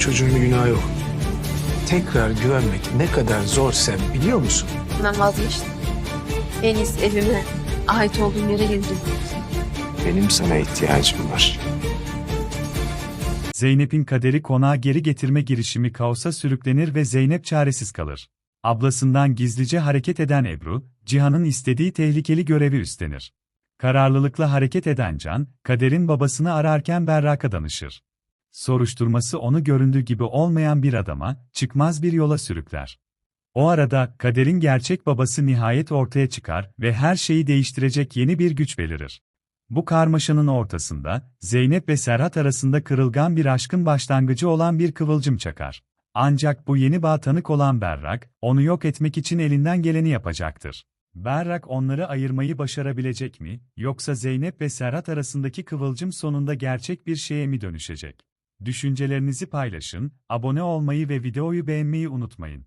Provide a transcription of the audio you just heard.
Çocuğun bir günahı yok. Tekrar güvenmek ne kadar zor sen biliyor musun? Ben vazgeçtim. En iyisi evime ait olduğum yere dönüyorum. Benim sana ihtiyacım var. Zeynep'in kaderi konağa geri getirme girişimi kaosa sürüklenir ve Zeynep çaresiz kalır. Ablasından gizlice hareket eden Ebru, Cihan'ın istediği tehlikeli görevi üstlenir. Kararlılıkla hareket eden Can, kaderin babasını ararken Berrak'a danışır. Soruşturması onu göründüğü gibi olmayan bir adama, çıkmaz bir yola sürükler. O arada kaderin gerçek babası nihayet ortaya çıkar ve her şeyi değiştirecek yeni bir güç belirir. Bu karmaşanın ortasında, Zeynep ve Serhat arasında kırılgan bir aşkın başlangıcı olan bir kıvılcım çakar. Ancak bu yeni bağ tanık olan Berrak, onu yok etmek için elinden geleni yapacaktır. Berrak onları ayırmayı başarabilecek mi, yoksa Zeynep ve Serhat arasındaki kıvılcım sonunda gerçek bir şeye mi dönüşecek? Düşüncelerinizi paylaşın, abone olmayı ve videoyu beğenmeyi unutmayın.